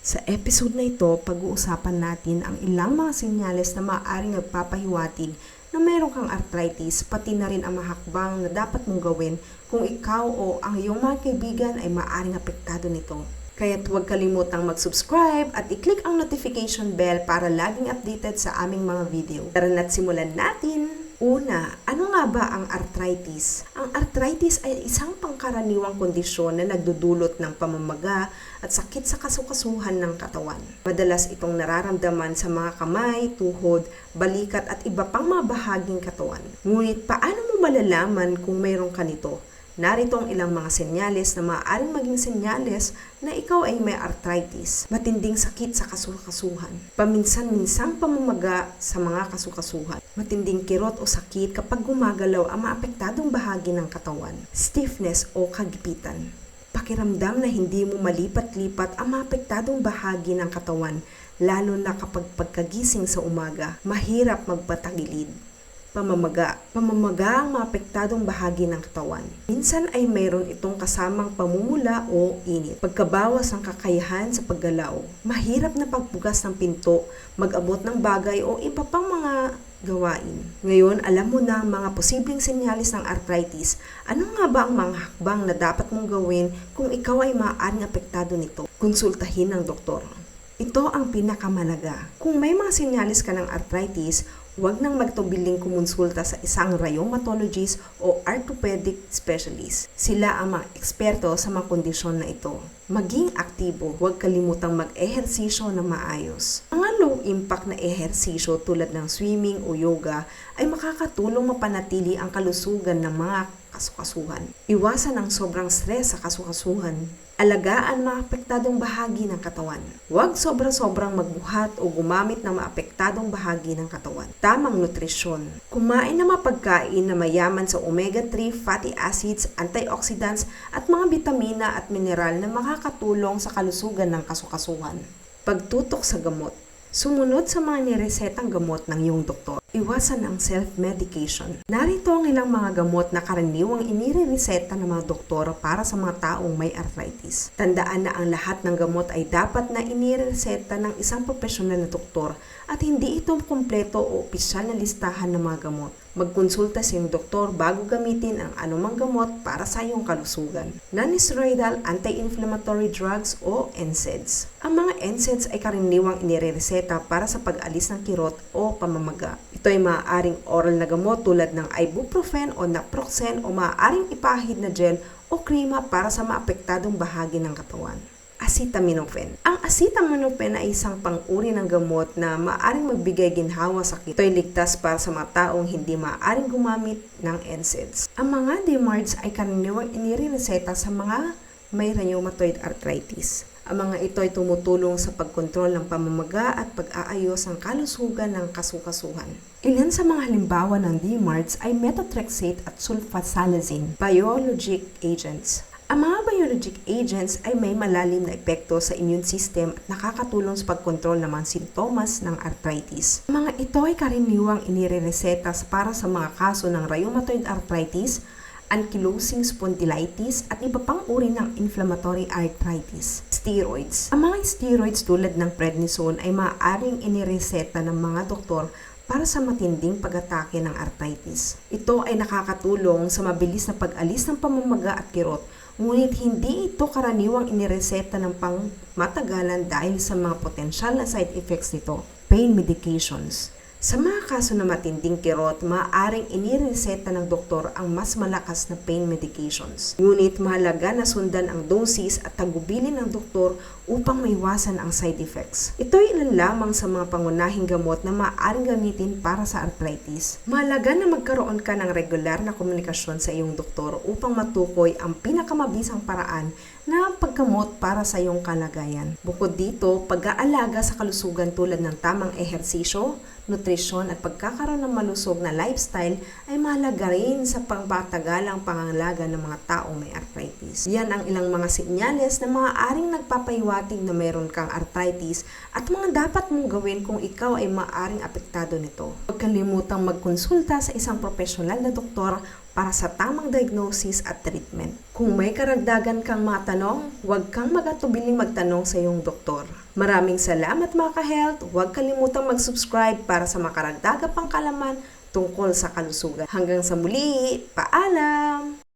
Sa episode na ito, pag-uusapan natin ang ilang mga senyales na maaaring nagpapahiwatig na meron kang arthritis, pati na rin ang mahakbang na dapat mong gawin kung ikaw o ang iyong mga kaibigan ay maaaring apektado nito. Kaya't huwag kalimutang mag-subscribe at i-click ang notification bell para laging updated sa aming mga video. Tara na't simulan natin! Una, ano nga ba ang arthritis? Ang arthritis ay isang pangkaraniwang kondisyon na nagdudulot ng pamamaga at sakit sa kasukasuhan ng katawan. Madalas itong nararamdaman sa mga kamay, tuhod, balikat at iba pang mga bahaging katawan. Ngunit paano mo malalaman kung mayroon ka nito? Narito ang ilang mga senyales na maaaring maging senyales na ikaw ay may arthritis, matinding sakit sa kasukasuhan, paminsan-minsang pamamaga sa mga kasukasuhan, matinding kirot o sakit kapag gumagalaw ang maapektadong bahagi ng katawan, stiffness o kagipitan, pakiramdam na hindi mo malipat-lipat ang maapektadong bahagi ng katawan, lalo na kapag pagkagising sa umaga, mahirap magpatagilid pamamaga. Pamamaga ang maapektadong bahagi ng katawan. Minsan ay mayroon itong kasamang pamumula o init. Pagkabawas ng kakayahan sa paggalaw. Mahirap na pagbugas ng pinto, mag-abot ng bagay o iba pang mga gawain. Ngayon, alam mo na ang mga posibleng senyalis ng arthritis. Ano nga ba ang mga hakbang na dapat mong gawin kung ikaw ay maaaring apektado nito? Konsultahin ng doktor. Ito ang pinakamalaga. Kung may mga senyalis ka ng arthritis, huwag nang magtubiling kumonsulta sa isang rheumatologist o orthopedic specialist. Sila ang mga eksperto sa mga kondisyon na ito. Maging aktibo, huwag kalimutang mag-ehersisyo na maayos. Mga low-impact na ehersisyo tulad ng swimming o yoga ay makakatulong mapanatili ang kalusugan ng mga kasukasuhan. Iwasan ang sobrang stress sa kasukasuhan. Alagaan mga apektadong bahagi ng katawan. Huwag sobra-sobrang magbuhat o gumamit ng maapektadong bahagi ng katawan. Tamang nutrisyon. Kumain ng mga pagkain na mayaman sa omega-3 fatty acids, antioxidants at mga bitamina at mineral na makakatulong sa kalusugan ng kasukasuhan. Pagtutok sa gamot. Sumunod sa mga niresetang gamot ng iyong doktor. Iwasan ang self-medication. Narito ang ilang mga gamot na karaniwang inirereseta ng mga doktor para sa mga taong may arthritis. Tandaan na ang lahat ng gamot ay dapat na inirereseta ng isang profesional na doktor at hindi ito kumpleto o opisyal na listahan ng mga gamot. Magkonsulta sa iyong doktor bago gamitin ang anumang gamot para sa iyong kalusugan. Non-steroidal anti-inflammatory drugs o NSAIDs. Ang mga NSAIDs ay karaniwang inirereseta para sa pag-alis ng kirot o pamamaga. Ito ay maaaring oral na gamot tulad ng ibuprofen o naproxen o maaaring ipahid na gel o krema para sa maapektadong bahagi ng katawan acetaminophen. Ang acetaminophen ay isang pang-uri ng gamot na maaaring magbigay ginhawa sakit. Ito ligtas para sa mga taong hindi maaaring gumamit ng NSAIDs. Ang mga DMARDs ay karaniwang inirereseta sa mga may rheumatoid arthritis. Ang mga ito ay tumutulong sa pagkontrol ng pamamaga at pag-aayos ng kalusugan ng kasukasuhan. Ilan sa mga halimbawa ng DMARDs ay methotrexate at sulfasalazine, biologic agents. Ang mga biologic agents ay may malalim na epekto sa immune system at nakakatulong sa pagkontrol ng mga sintomas ng arthritis. Ang mga ito ay karaniwang inirereseta para sa mga kaso ng rheumatoid arthritis, ankylosing spondylitis at iba pang uri ng inflammatory arthritis. Steroids. Ang mga steroids tulad ng prednisone ay maaaring inireseta ng mga doktor para sa matinding pag-atake ng arthritis. Ito ay nakakatulong sa mabilis na pag-alis ng pamamaga at kirot, ngunit hindi ito karaniwang inireseta ng pangmatagalan dahil sa mga potensyal na side effects nito. Pain medications. Sa mga kaso na matinding kirot, maaaring inireseta ng doktor ang mas malakas na pain medications. Ngunit mahalaga na sundan ang dosis at tagubilin ng doktor upang maiwasan ang side effects. Ito ay ilan lamang sa mga pangunahing gamot na maaaring gamitin para sa arthritis. Mahalaga na magkaroon ka ng regular na komunikasyon sa iyong doktor upang matukoy ang pinakamabisang paraan na paggamot para sa iyong kalagayan. Bukod dito, pag-aalaga sa kalusugan tulad ng tamang ehersisyo, nutrisyon at pagkakaroon ng malusog na lifestyle ay mahalaga rin sa pangpatagalang pangangalaga ng mga taong may arthritis. Yan ang ilang mga sinyales na maaaring nagpapahiwatig na mayroon kang arthritis at mga dapat mong gawin kung ikaw ay maaaring apektado nito. Huwag kalimutang magkonsulta sa isang profesional na doktor para sa tamang diagnosis at treatment. Kung may karagdagan kang mga tanong, huwag kang magatubiling magtanong sa iyong doktor. Maraming salamat mga ka-health. Huwag kalimutang mag-subscribe para sa makaragdaga pang kalaman tungkol sa kalusugan. Hanggang sa muli, paalam!